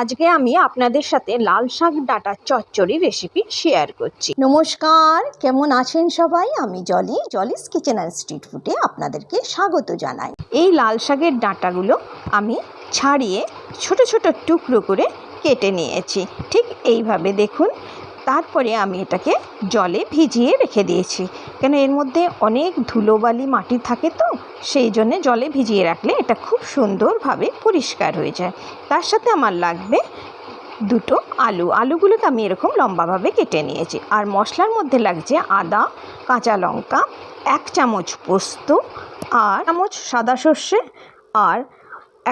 আজকে আমি আপনাদের সাথে লাল শাক ডাটা চচ্চড়ি রেসিপি শেয়ার করছি। নমস্কার, কেমন আছেন সবাই? আমি Jolly, Jolly's kitchen and street ফুডে আপনাদেরকে স্বাগত জানাই। এই লাল শাকের ডাঁটাগুলো আমি ছাড়িয়ে ছোট ছোট টুকরো করে কেটে নিয়েছি। ঠিক এইভাবে দেখুন তারপরে আমি এটাকে জলে ভিজিয়ে রেখে দিয়েছি। কেন এর মধ্যে অনেক ধুলোবালি মাটি থাকে তো, সেই জন্যে জলে ভিজিয়ে রাখলে এটা খুব সুন্দরভাবে পরিষ্কার হয়ে যায়। তার সাথে আমার লাগবে দুটো আলু। আলুগুলোকে আমি এরকম লম্বাভাবে কেটে নিয়েছি। আর মশলার মধ্যে লাগছে আদা, কাঁচা লঙ্কা, এক চামচ পোস্ত, আর চামচ সাদা সর্ষে, আর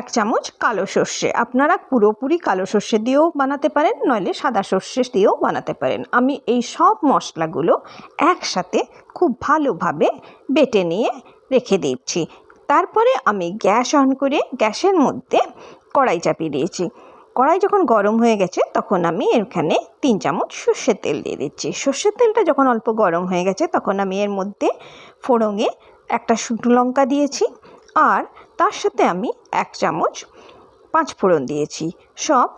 এক চামচ কালো সর্ষে। আপনারা পুরোপুরি কালো সর্ষে দিয়েও বানাতে পারেন, নইলে সাদা সর্ষে দিয়েও বানাতে পারেন। আমি এই সব মশলাগুলো একসাথে খুব ভালোভাবে বেটে নিয়ে রেখে দিচ্ছি। তারপরে আমি গ্যাস অন করে গ্যাসের মধ্যে কড়াই চাপিয়ে দিয়েছি। কড়াই যখন গরম হয়ে গেছে, তখন আমি এখানে তিন চামচ সর্ষের তেল দিয়ে দিচ্ছি। সর্ষের তেলটা যখন অল্প গরম হয়ে গেছে, তখন আমি এর মধ্যে ফোড়ঙে একটা শুকনো লঙ্কা দিয়েছি। আর তার সাথে আমি এক চামচ পাঁচ ফোড়ন দিয়েছি। সব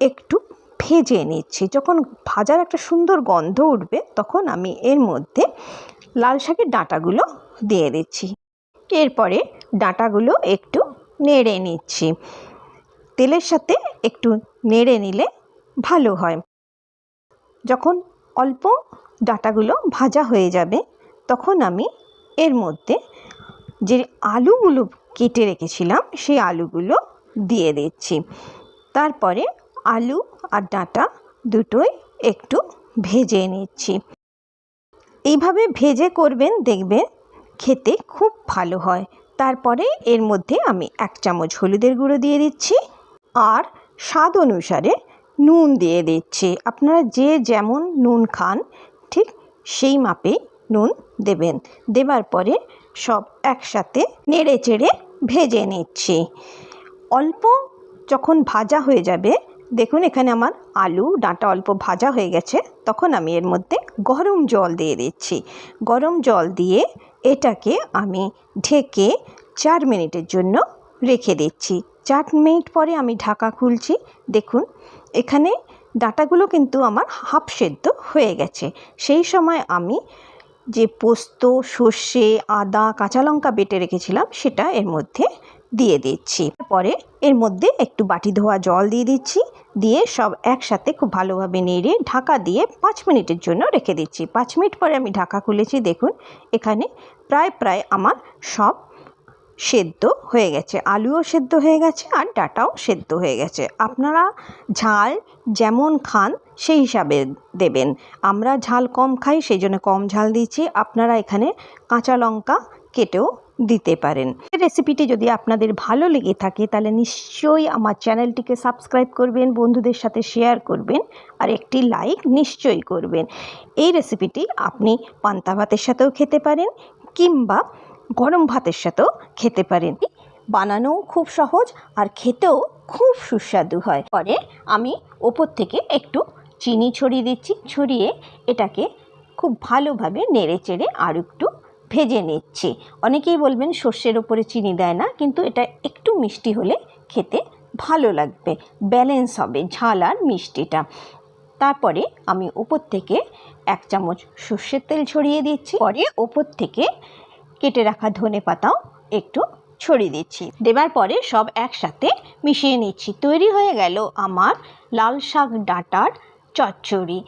একটু ভেজে নিচ্ছি। যখন ভাজার একটা সুন্দর গন্ধ উঠবে, তখন আমি এর মধ্যে লাল শাকের ডাঁটাগুলো দিয়ে দিচ্ছি। এরপরে ডাঁটাগুলো একটু নেড়ে নিচ্ছি। তেলের সাথে একটু নেড়ে নিলে ভালো হয়। যখন অল্প ডাঁটাগুলো ভাজা হয়ে যাবে, তখন আমি এর মধ্যে যে আলুগুলো কেটে রেখেছিলাম, সেই আলুগুলো দিয়ে দিচ্ছি। তারপরে আলু আর ডাঁটা দুটোই একটু ভেজে নিচ্ছি। এইভাবে ভেজে করবেন, দেখবেন খেতে খুব ভালো হয়। তারপরে এর মধ্যে আমি এক চামচ হলুদের গুঁড়ো দিয়ে দিচ্ছি আর স্বাদ অনুসারে নুন দিয়ে দিচ্ছি। আপনারা যে যেমন নুন খান, ঠিক সেই মাপেই নুন দেবেন। দেবার পরে সব একসাথে নেড়ে চেড়ে ভেজে নিচ্ছি। অল্প যখন ভাজা হয়ে যাবে, দেখুন এখানে আমার আলু ডাঁটা অল্প ভাজা হয়ে গেছে, তখন আমি এর মধ্যে গরম জল দিয়ে দিচ্ছি। গরম জল দিয়ে এটাকে আমি ঢেকে চার মিনিটের জন্য রেখে দিচ্ছি। চার মিনিট পরে আমি ঢাকা খুলছি, দেখুন এখানে ডাঁটাগুলো কিন্তু আমার হাফ সেদ্ধ হয়ে গেছে। সেই সময় আমি যে পোস্ত, সর্ষে, আদা, কাঁচা লঙ্কা বেটে রেখেছিলাম, সেটা এর মধ্যে দিয়ে দিচ্ছি। পরে এর মধ্যে একটু বাটি ধোয়া জল দিয়ে দিচ্ছি, দিয়ে সব একসাথে খুব ভালোভাবে নেড়ে ঢাকা দিয়ে পাঁচ মিনিটের জন্য রেখে দিচ্ছি। পাঁচ মিনিট পরে আমি ঢাকা খুলেছি, দেখুন, এখানে প্রায় প্রায় আমার সব সেদ্ধ হয়ে গেছে। আলুও সেদ্ধ হয়ে গেছে আর ডাটাও সেদ্ধ হয়ে গেছে। আপনারা ঝাল যেমন খান সেই হিসাবে দেবেন। আমরা ঝাল কম খাই, সেই জন্য কম ঝাল দিচ্ছি আপনারা এখানে কাঁচা লঙ্কা কেটেও দিতে পারেন। রেসিপিটি যদি আপনাদের ভালো লেগে থাকে, তাহলে নিশ্চয়ই আমার চ্যানেলটিকে সাবস্ক্রাইব করবেন, বন্ধুদের সাথে শেয়ার করবেন আর একটি লাইক নিশ্চয়ই করবেন। এই রেসিপিটি আপনি পান্তা ভাতের সাথেও খেতে পারেন কিংবা গরম ভাতের সাথেও খেতে পারেন। বানানোও খুব সহজ আর খেতেও খুব সুস্বাদু হয়। পরে আমি ওপর থেকে একটু চিনি ছড়িয়ে দিচ্ছি, ছড়িয়ে এটাকে খুব ভালোভাবে নেড়ে চেড়ে আর একটু ভেজে নিচ্ছি। অনেকেই বলবেন সর্ষের ওপরে চিনি দেয় না, কিন্তু এটা একটু মিষ্টি হলে খেতে ভালো লাগবে। ব্যালেন্স হবে, ঝাল আর মিষ্টিটা। তারপরে আমি ওপর থেকে এক চামচ সর্ষের তেল ছড়িয়ে দিচ্ছি। পরে ওপর থেকে কেটে রাখা ধনে পাতাও একটু ছড়িয়ে দিচ্ছি। দেবার পরে সব একসাথে মিশিয়ে নিচ্ছি। তৈরি হয়ে গেল আমার লাল শাক ডাঁটার চচ্চড়ি।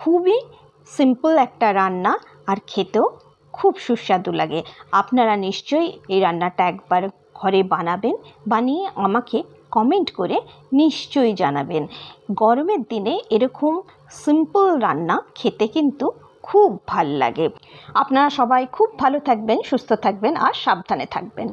খুবই সিম্পল একটা রান্না আর খেতেও খুব সুস্বাদু লাগে। আপনারা নিশ্চয়ই এই রান্নাটা একবার ঘরে বানাবেন, বানিয়ে আমাকে কমেন্ট করে নিশ্চয়ই জানাবেন। গরমের দিনে এরকম সিম্পল রান্না খেতে কিন্তু খুব ভালো লাগে। আপনারা সবাই খুব ভালো থাকবেন সুস্থ থাকবেন আর সাবধানে থাকবেন।